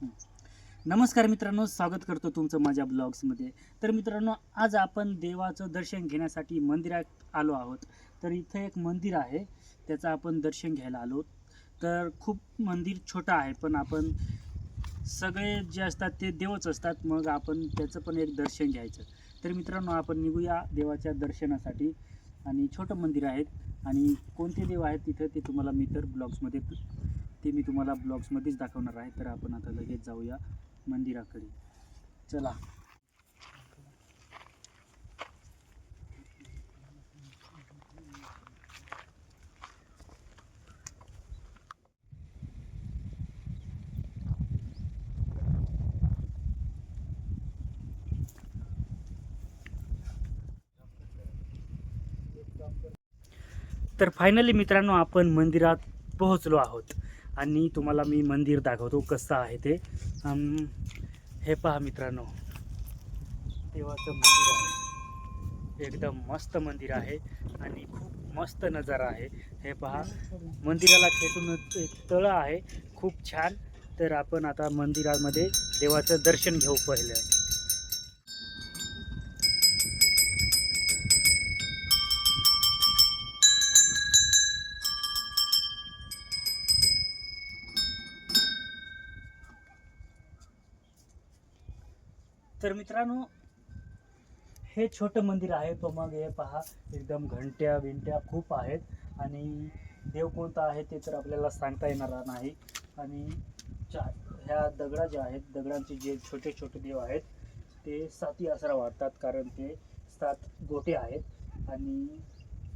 नमस्कार मित्रांनो स्वागत करतो तुमचं माझ्या ब्लॉग्समध्ये. तर मित्रांनो आज आपण देवाचं दर्शन घेण्यासाठी मंदिरात आलो आहोत. तर इथं एक मंदिर आहे त्याचं आपण दर्शन घ्यायला आलो. तर खूप मंदिर छोटं आहे पण आपण सगळे जे असतात ते देवच असतात मग आपण त्याचं पण एक दर्शन घ्यायचं. तर मित्रांनो आपण निघूया देवाच्या दर्शनासाठी. आणि छोटं मंदिर आहेत आणि कोणते देव आहेत तिथं ते तुम्हाला मी तर ब्लॉग्समध्ये ते मी तुम्हाला ब्लॉग्समध्येच दाखवणार आहे. तर आपण आता लगेच जाऊया मंदिराकडे. चला. तर फायनली मित्रांनो आपण मंदिरात पोहोचलो आहोत. आणि तुम्हाला मी मंदिर दाखवतो कसं आहे ते. हे पहा मित्रांनो. देवाचं मंदिर आहे. एकदम मस्त मंदिर आहे आणि खूप मस्त नजारा आहे. हे पहा मंदिराला खेटून एक तळं आहे. खूप छान. तर आपण आता मंदिरामध्ये देवाचं दर्शन घेऊ पहिलं. तर मित्रांनो हे छोटं मंदिर आहे. तो मग हे पहा एकदम घंट्या बिंट्या खूप आहेत. आणि देव कोणता आहे ते तर आपल्याला सांगता येणार नाही. आणि चा ह्या दगडा ज्या आहेत दगडांचे जे छोटे छोटे देव आहेत ते साती आसरा वाटतात कारण ते सात गोटे आहेत. आणि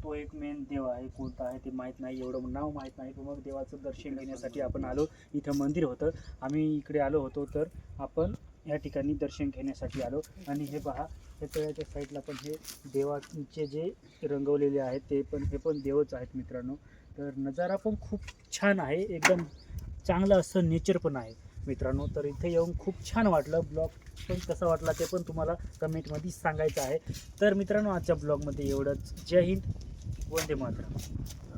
तो एक मेन देव आहे कोणता आहे ते माहीत नाही. एवढं नाव माहीत नाही. पण मग देवाचं दर्शन घेण्यासाठी आपण आलो. इथं मंदिर होतं. आम्ही इकडे आलो होतो तर आपण या ठिकाणी दर्शन घेण्यासाठी आलो. आणि हे पहा हे तळ्याच्या साईडला पण हे देवाचे जे रंगवलेले आहेत ते पण हे पण देवच आहेत मित्रांनो. तर नजारा पण खूप छान आहे. एकदम चांगलं असं नेचर पण आहे मित्रांनो. तर इथे येऊन खूप छान वाटलं. ब्लॉग पण कसा वाटला ते पण तुम्हाला कमेंटमध्ये सांगायचं आहे. तर मित्रांनो आजच्या ब्लॉगमध्ये एवढंच. जय हिंद. वंदे मातरम.